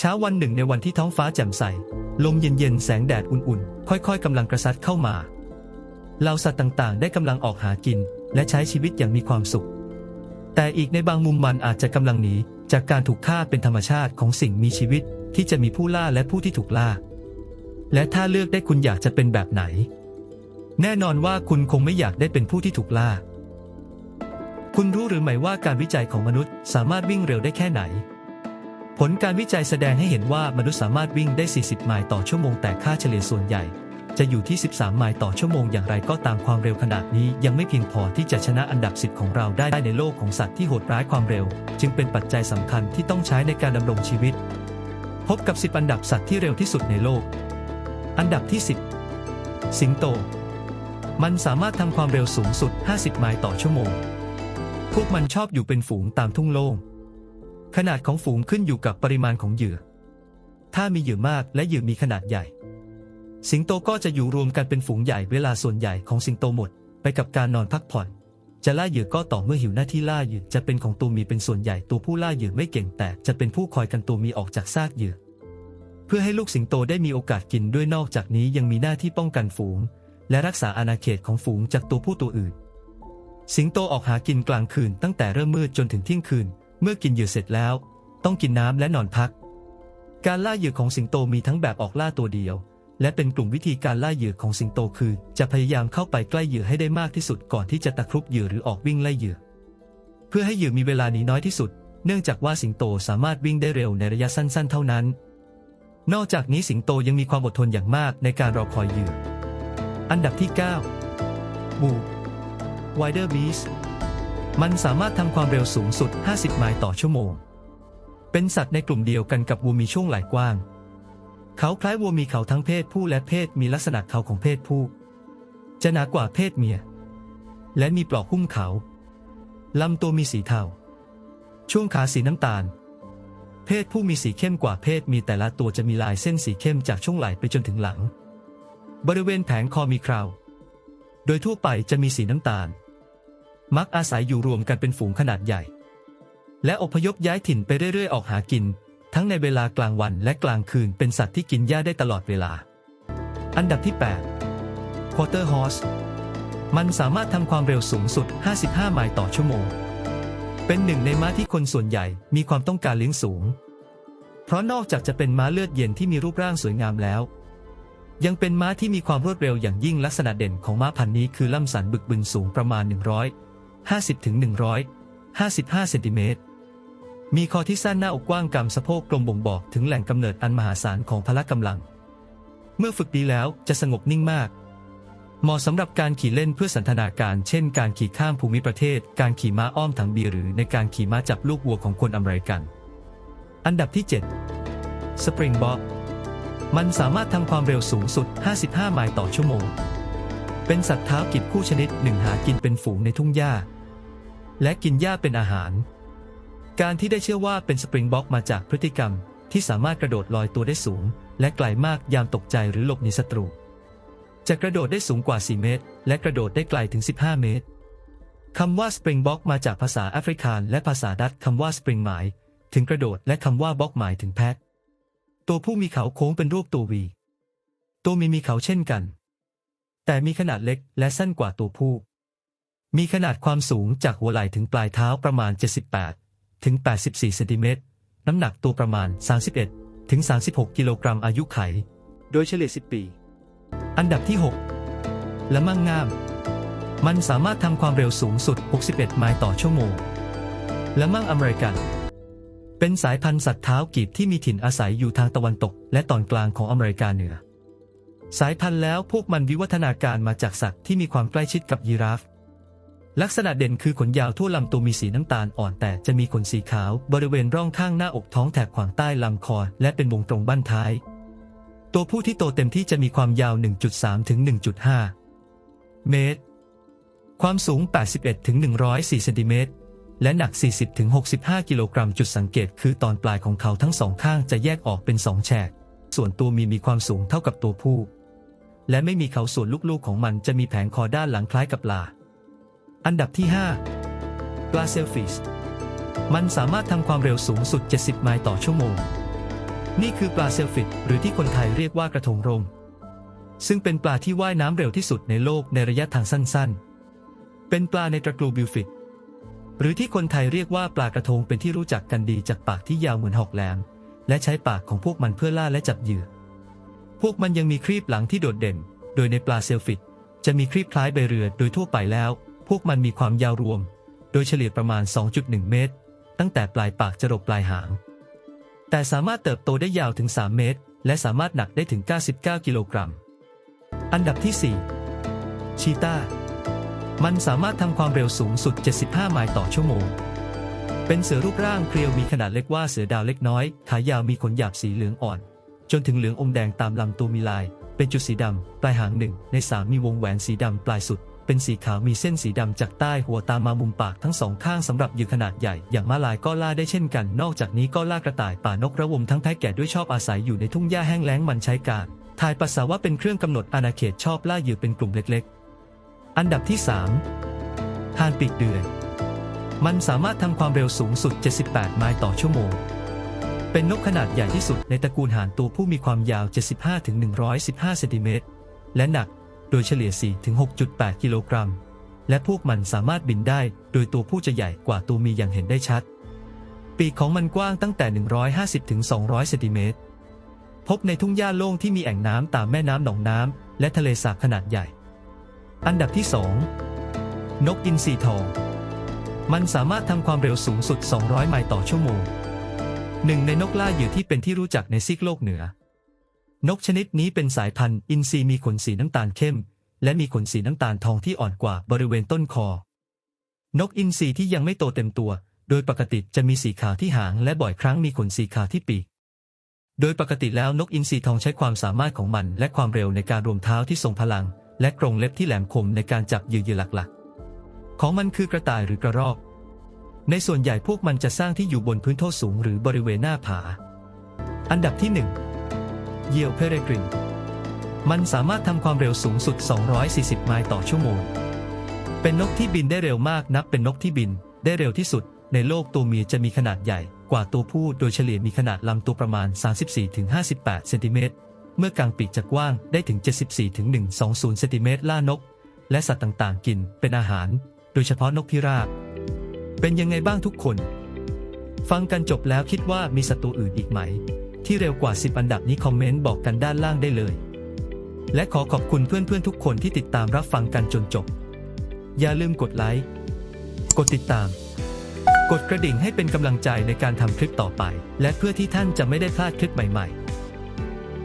เช้าวันหนึ่งในวันที่ท้องฟ้าแจ่มใส ลมเย็นๆ แสงแดดอุ่นๆ ค่อยๆกำลังกระซัดเข้ามา เหล่าสัตว์ต่างๆ ได้กำลังออกหากิน และใช้ชีวิตอย่างมีความสุข แต่อีกในบางมุมมันอาจจะกำลังหนีจากการถูกฆ่าเป็นธรรมชาติของสิ่งมีชีวิตที่จะมีผู้ล่าและผู้ที่ถูกล่า และถ้าเลือกได้คุณอยากจะเป็นแบบไหน แน่นอนว่าคุณคงไม่อยากได้เป็นผู้ที่ถูกล่า คุณรู้หรือไม่ว่าการวิจัยของมนุษย์สามารถวิ่งเร็วได้แค่ไหน ผลการวิจัยแสดงให้เห็นว่ามนุษย์สามารถวิ่งได้ 40 ไมล์ต่อชั่วโมง แต่ค่าเฉลี่ยส่วนใหญ่ จะอยู่ที่ 13 ไมล์ต่อชั่วโมงอย่างไรก็ตามความเร็วขนาดนี้ ยังไม่เพียงพอที่จะชนะอันดับ 10 ของเราได้ในโลกของสัตว์ที่โหดร้ายความเร็ว จึงเป็นปัจจัยสำคัญที่ต้องใช้ในการดำรงชีวิต พบกับ 10 อันดับสัตว์ที่เร็วที่สุดในโลก อันดับที่ 10 สิงโต มันสามารถทำความเร็วสูงสุด 50 ไมล์ต่อชั่วโมง พวกมันชอบอยู่เป็นฝูงตามทุ่งโล่ง ขนาดของฝูงขึ้นอยู่กับปริมาณของเหยื่อ ถ้ามีเหยื่อมากและเหยื่อมีขนาดใหญ่ สิงโตก็จะอยู่รวมกันเป็นฝูงใหญ่เวลาส่วนใหญ่ของสิงโตหมด ไปกับการนอนพักผ่อน จะล่าเหยื่อก็ต่อเมื่อหิวหน้าที่ล่าเหยื่อจะเป็นของตัวมีเป็นส่วนใหญ่ตัวผู้ล่าเหยื่อไม่เก่งแต่จะเป็นผู้คอยกันตัวมีออกจากซากเหยื่อ เพื่อให้ลูกสิงโตได้มีโอกาสกินด้วยนอกจากนี้ยังมีหน้าที่ป้องกันฝูง และรักษาอาณาเขตของฝูงจากตัวผู้ตัวอื่น สิงโตออกหากินกลางคืนตั้งแต่เริ่มมืดจนถึงเที่ยงคืน เมื่อกินเหยื่อเสร็จแล้ว ต้องกินน้ำและนอนพัก การล่าเหยื่อของสิงโตมีทั้งแบบออกล่าตัวเดียว และเป็นกลุ่มวิธีการล่าเหยื่อของสิงโตคือ จะพยายามเข้าไปใกล้เหยื่อให้ได้มากที่สุดก่อนที่จะตะครุบเหยื่อหรือออกวิ่งไล่เหยื่อ เพื่อให้เหยื่อมีเวลาหนีน้อยที่สุด เนื่องจากว่าสิงโตสามารถวิ่งได้เร็วในระยะสั้น ๆ เท่านั้น นอกจากนี้สิงโตยังมีความอดทนอย่างมากในการรอคอยเหยื่อ อันดับที่9บูไวเดอร์บีส มันสามารถทำความเร็วสูงสุด 50 ไมล์ต่อชั่วโมง เป็นสัตว์ในกลุ่มเดียวกันกับวัวมีช่วงไหล่กว้าง เขาคล้ายวัวมีเขาทั้งเพศผู้และเพศมีลักษณะเขาของเพศผู้ จะหนากว่าเพศเมีย และมีปลอกหุ้มเขา ลำตัวมีสีเทา ช่วงขาสีน้ำตาล เพศผู้มีสีเข้มกว่าเพศมีแต่ละตัวจะมีลายเส้นสีเข้มจากช่วงไหล่ไปจนถึงหลัง บริเวณแผงคอมีคราว โดยทั่วไปจะมีสีน้ำตาล มักอาศัยอยู่รวมกันเป็นฝูงขนาดใหญ่ และอพยพย้ายถิ่นไปเรื่อยๆ ออกหากิน ทั้งในเวลากลางวันและกลางคืนเป็นสัตว์ที่กินหญ้าได้ตลอดเวลา อันดับที่ 8 Quarter Horse มันสามารถทำความเร็วสูงสุด 55 ไมล์ต่อชั่วโมง เป็นหนึ่งในม้าที่คนส่วนใหญ่มีความต้องการเลี้ยงสูง เพราะนอกจากจะเป็นม้าเลือดเย็นที่มีรูปร่างสวยงามแล้ว ยังเป็นม้าที่มีความรวดเร็วอย่างยิ่งลักษณะเด่นของม้าพันธุ์นี้คือล่ำสันบึกบึนสูงประมาณ 100 50-155 เซนติเมตร มีคอที่สั้นหน้าอกกว้างกำสะโพกกลมบ่งบอกถึงแหล่งกำเนิดอันมหาศาลของพละกำลัง เมื่อฝึกดีแล้วจะสงบนิ่งมาก เหมาะสำหรับการขี่เล่นเพื่อสันทนาการ เช่น การขี่ข้ามภูมิประเทศ การขี่ม้าอ้อมถังเบียหรือในการขี่ม้าจับลูกวัวของคนอเมริกัน อันดับที่ 7 สปริงบ็อกมันสามารถทำความเร็วสูงสุด 55 ไมล์ต่อชั่วโมง เป็นสัตว์เท้ากิบคู่ชนิดหนึ่งหากินเป็นฝูงในทุ่งหญ้า และกินหญ้าเป็นอาหาร การที่ได้เชื่อว่าเป็นสปริงบ็อกมาจากพฤติกรรมที่สามารถกระโดดลอยตัวได้สูง และไกลมากยามตกใจหรือหลบหนีศัตรู จะกระโดดได้สูงกว่า 4 เมตร และกระโดดได้ไกลถึง 15 เมตรคำว่าสปริงบ็อกมาจากภาษาแอฟริกันและภาษาดัตช์คำว่าสปริงหมาย ถึงกระโดดและคำว่าบ็อกหมายถึงแพะตัวผู้มีเขาโค้งเป็นรูปตัววี ตัวเมียมีเขาเช่นกัน แต่มีขนาดเล็กและสั้นกว่าตัวผู้ มีขนาดความสูงจากหัวไหล่ถึงปลายเท้าประมาณ 78 ถึง 84เซนติเมตร น้ำหนักตัวประมาณ 31 ถึง 36 กิโลกรัมอายุไข โดยเฉลี่ย 10 ปี อันดับที่ 6 ละมั่งงาม มันสามารถทำความเร็วสูงสุด 61 ไมล์ต่อชั่วโมง ละมั่งอเมริกัน เป็นสายพันธุ์สัตว์เท้ากีบที่มีถิ่นอาศัยอยู่ทางตะวันตก และตอนกลางของอเมริกาเหนือ สายพันธุ์แล้วพวกมันวิวัฒนาการมาจากสัตว์ที่มีความใกล้ชิดกับยีราฟ ลักษณะเด่นคือขนยาวทั่วลำตัวมีสีน้ำตาลอ่อนแต่จะมีขนสีขาวบริเวณร่องข้างหน้าอกท้องแถบขวางใต้ลำคอและเป็นวงตรงบั้นท้าย ตัวผู้ที่โตเต็มที่จะมีความยาว 1.3 ถึง 1.5 เมตร ความสูง 81 ถึง 104 เซนติเมตรและหนัก 40-65 กิโลกรัมจุดสังเกตคือตอนปลายของเขาทั้งสองข้างจะแยกออกเป็นสองแฉก ส่วนตัวมีมีความสูงเท่ากับตัวผู้ และไม่มีเขาส่วนลูกๆของมันจะมีแผงคอด้านหลังคล้ายกับลา อันดับที่ 5 ปลาเซลฟิชมันสามารถทำความเร็วสูงสุด 70 ไมล์ต่อชั่วโมง นี่คือปลาเซลฟิตหรือที่คนไทยเรียกว่ากระทงร่มซึ่งเป็นปลาที่ว่ายน้ำเร็วที่สุดในโลกในระยะทางสั้นๆ เป็นปลาในตระกูลบิลฟิตหรือที่คนไทยเรียกว่าปลากระทงเป็นที่รู้จักกันดีจากปากที่ยาวเหมือนหอกแหลมและใช้ปากของพวกมันเพื่อล่าและจับเหยื่อ พวกมันยังมีครีบหลังที่โดดเด่น โดยในปลาเซลฟิตจะมีครีบคล้ายใบเรือโดยทั่วไปแล้ว พวกมันมีความยาวรวม โดยเฉลี่ยประมาณ 2.1 เมตร ตั้งแต่ปลายปากจรดปลายหาง แต่สามารถเติบโตได้ยาวถึง 3 เมตร และสามารถหนักได้ถึง 99 กิโลกรัม อันดับที่ 4 ชีตามันสามารถทำความเร็วสูงสุด 75 ไมล์ต่อชั่วโมง เป็นเสือรูปร่างเพรียวมีขนาดเล็กว่าเสือดาวเล็กน้อย ขายาวมีขนหยาบสีเหลืองอ่อน จนถึงเหลืองอมแดงตามลำตัวมีลาย เป็นจุดสีดำ ปลายหางหนึ่งในสามมีวงแหวนสีดำปลายสุด เป็นสีขาวมีเส้นสีดำจากใต้หัวตามมามุมปากทั้งสองข้างสำหรับเหยื่อขนาดใหญ่ อย่างม้าลายก็ล่าได้เช่นกัน นอกจากนี้ก็ล่ากระต่ายป่านกระวมทั้งแพะแก่ด้วยชอบอาศัยอยู่ในทุ่งหญ้าแห้งแล้งมันใช้การถ่ายปัสสาวะเป็นเครื่องกำหนดอาณาเขตชอบล่าเหยื่อเป็นกลุ่มเล็กๆ อันดับที่ 3 ห่านปีกเดือย มันสามารถทำความเร็วสูงสุด 78 ไมล์ต่อชั่วโมง เป็นนกขนาดใหญ่ที่สุดในตระกูลห่านตัวผู้มีความยาว 75-115 เซนติเมตร และหนักโดยเฉลี่ย 4-6.8 กิโลกรัม และพวกมันสามารถบินได้ โดยตัวผู้จะใหญ่กว่าตัวมียอย่างเห็นได้ชัด ปีกของมันกว้างตั้งแต่ 150-200 เซนติเมตร พบในทุ่งหญ้าโล่งที่มีแอ่งน้ำตามแม่น้ำหนองน้ำและทะเลสาบขนาดใหญ่ อันดับที่ 2 นกอินทรีทอง มันสามารถทำความเร็วสูงสุด 200 ไมล์ต่อชั่วโมง หนึ่งในนกล่าเหยื่อที่เป็นที่รู้จักในซีกโลกเหนือ นกชนิดนี้เป็นสายพันธุ์อินทรีมีขนสีน้ำตาลเข้ม และมีขนสีน้ำตาลทองที่อ่อนกว่าบริเวณต้นคอ นกอินทรีที่ยังไม่โตเต็มตัว โดยปกติจะมีสีขาวที่หาง และบ่อยครั้งมีขนสีขาวที่ปีก โดยปกติแล้วนกอินทรีทองใช้ความสามารถของมัน และความเร็วในการรวมเท้าที่ทรงพลัง และกรงเล็บที่แหลมคมในการจับเหยื่อหลักๆ ของมันคือกระต่ายหรือกระรอก ในส่วนใหญ่พวกมันจะสร้างที่อยู่บนพื้นโทษสูงหรือบริเวณหน้าผา อันดับที่ 1 เยียวเพเรกริน มันสามารถทำความเร็วสูงสุด 240 ไมล์ต่อชั่วโมง เป็นนกที่บินได้เร็วมากนับเป็นนกที่บินได้เร็วที่สุด ในโลกตัวเมียจะมีขนาดใหญ่กว่าตัวผู้โดยเฉลี่ยมีขนาดลำตัวประมาณ 34-58 เซนติเมตร เมื่อกลางปีกจะกว้างได้ถึง 74-120 เซนติเมตรล่านก และสัตว์ต่างๆ กินเป็นอาหาร โดยเฉพาะนกพิราบ เป็นยังไงบ้างทุกคน ฟังกันจบแล้วคิดว่ามีศัตรูอื่นอีกไหม ที่เร็วกว่า 10 อันดับนี้คอมเมนต์บอกกันด้านล่างได้เลย และขอขอบคุณเพื่อนๆทุกคนที่ติดตามรับฟังกันจนจบ อย่าลืมกดไลค์ กดติดตาม กดกระดิ่งให้เป็นกำลังใจในการทำคลิปต่อไป และเพื่อที่ท่านจะไม่ได้พลาดคลิปใหม่ ๆ